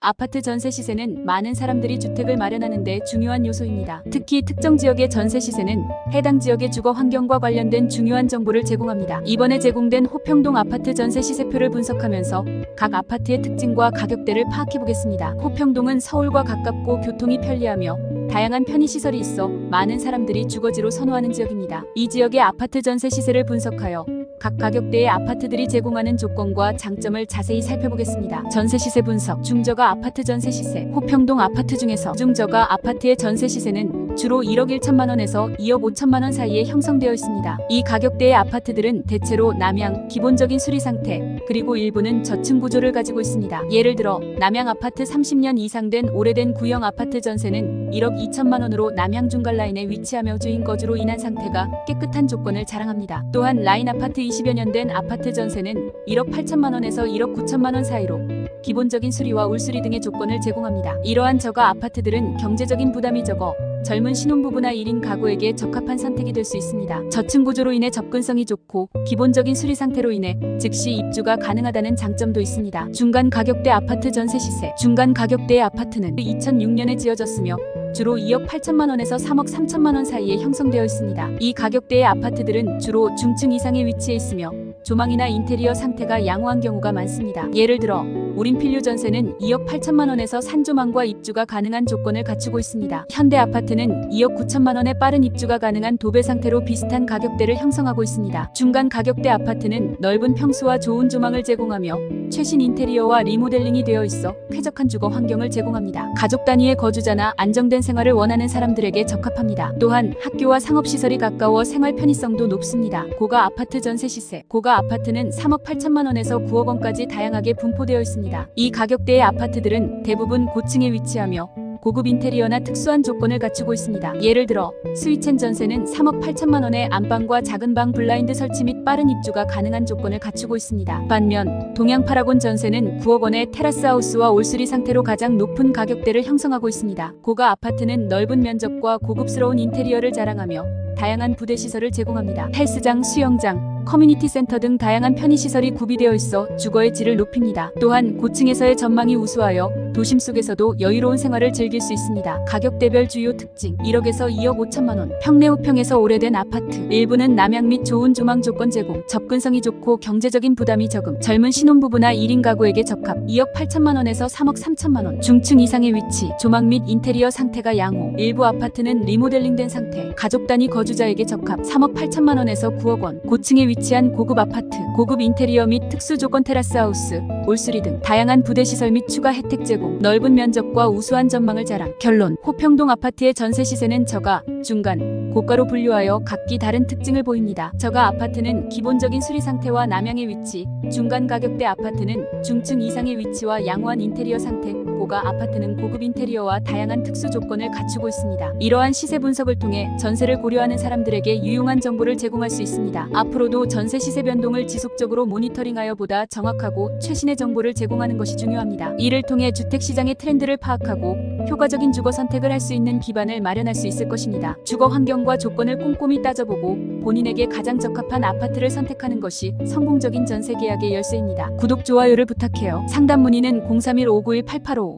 아파트 전세 시세는 많은 사람들이 주택을 마련하는 데 중요한 요소입니다. 특히 특정 지역의 전세 시세는 해당 지역의 주거 환경과 관련된 중요한 정보를 제공합니다. 이번에 제공된 호평동 아파트 전세 시세표를 분석하면서 각 아파트의 특징과 가격대를 파악해 보겠습니다. 호평동은 서울과 가깝고 교통이 편리하며 다양한 편의시설이 있어 많은 사람들이 주거지로 선호하는 지역입니다. 이 지역의 아파트 전세 시세를 분석하여 각 가격대의 아파트들이 제공하는 조건과 장점을 자세히 살펴보겠습니다. 전세 시세 분석. 중저가 아파트 전세 시세. 호평동 아파트 중에서 중저가 아파트의 전세 시세는 주로 1억 1천만 원에서 2억 5천만 원 사이에 형성되어 있습니다. 이 가격대의 아파트들은 대체로 남양, 기본적인 수리 상태, 그리고 일부는 저층 구조를 가지고 있습니다. 예를 들어 남양 아파트 30년 이상 된 오래된 구형 아파트 전세는 1억 2천만 원으로 남양 중간 라인에 위치하며 주인 거주로 인한 상태가 깨끗한 조건을 자랑합니다. 또한 라인 아파트 20여 년 된 아파트 전세는 1억 8천만 원에서 1억 9천만 원 사이로 기본적인 수리와 울수리 등의 조건을 제공합니다. 이러한 저가 아파트들은 경제적인 부담이 적어 젊은 신혼부부나 1인 가구에게 적합한 선택이 될 수 있습니다. 저층 구조로 인해 접근성이 좋고 기본적인 수리 상태로 인해 즉시 입주가 가능하다는 장점도 있습니다. 중간 가격대 아파트 전세 시세 중간 가격대의 아파트는 2006년에 지어졌으며 주로 2억 8천만 원에서 3억 3천만 원 사이에 형성되어 있습니다. 이 가격대의 아파트들은 주로 중층 이상에 위치해 있으며 조망이나 인테리어 상태가 양호한 경우가 많습니다. 예를 들어 우린필류 전세는 2억 8천만 원에서 산조망과 입주가 가능한 조건을 갖추고 있습니다. 현대 아파트는 2억 9천만 원에 빠른 입주가 가능한 도배 상태로 비슷한 가격대를 형성하고 있습니다. 중간 가격대 아파트는 넓은 평수와 좋은 조망을 제공하며 최신 인테리어와 리모델링이 되어 있어 쾌적한 주거 환경을 제공합니다. 가족 단위의 거주자나 안정된 생활을 원하는 사람들에게 적합합니다. 또한 학교와 상업시설이 가까워 생활 편의성도 높습니다. 고가 아파트 전세 시세 고가 아파트는 3억 8천만 원에서 9억 원까지 다양하게 분포되어 있습니다. 이 가격대의 아파트들은 대부분 고층에 위치하며 고급 인테리어나 특수한 조건을 갖추고 있습니다. 예를 들어 스위첸 전세는 3억 8천만 원의 안방과 작은 방 블라인드 설치 및 빠른 입주가 가능한 조건을 갖추고 있습니다. 반면 동양 파라곤 전세는 9억 원의 테라스 하우스와 올수리 상태로 가장 높은 가격대를 형성하고 있습니다. 고가 아파트는 넓은 면적과 고급스러운 인테리어를 자랑하며 다양한 부대 시설을 제공합니다. 헬스장, 수영장, 커뮤니티 센터 등 다양한 편의시설이 구비되어 있어 주거의 질을 높입니다. 또한 고층에서의 전망이 우수하여 도심 속에서도 여유로운 생활을 즐길 수 있습니다. 가격대별 주요 특징 1억에서 2억 5천만 원 평내 호평에서 오래된 아파트 일부는 남양 및 좋은 조망 조건 제공 접근성이 좋고 경제적인 부담이 적음 젊은 신혼부부나 1인 가구에게 적합 2억 8천만 원에서 3억 3천만 원 중층 이상의 위치 조망 및 인테리어 상태가 양호 일부 아파트는 리모델링된 상태 가족 단위 거주자에게 적합 3억 8천만 원에서 9억 원 고층에 위치한 고급 아파트 고급 인테리어 및 특수 조건 테라스 하우스 올수리 등 다양한 부대 시설 및 추가 혜택 제공 넓은 면적과 우수한 전망을 자랑. 결론. 호평동 아파트의 전세 시세는 저가 중간. 고가로 분류하여 각기 다른 특징을 보입니다. 저가 아파트는 기본적인 수리 상태와 남양의 위치 중간 가격대 아파트는 중층 이상의 위치와 양호한 인테리어 상태 고가 아파트는 고급 인테리어와 다양한 특수 조건을 갖추고 있습니다. 이러한 시세 분석을 통해 전세를 고려하는 사람들에게 유용한 정보를 제공할 수 있습니다. 앞으로도 전세 시세 변동을 지속적으로 모니터링하여 보다 정확하고 최신의 정보를 제공하는 것이 중요합니다. 이를 통해 주택 시장의 트렌드를 파악하고 효과적인 주거 선택을 할 수 있는 기반을 마련할 수 있을 것입니다. 주거 환경과 조건을 꼼꼼히 따져보고 본인에게 가장 적합한 아파트를 선택하는 것이 성공적인 전세 계약의 열쇠입니다. 구독, 좋아요를 부탁해요. 상담 문의는 031-591-8855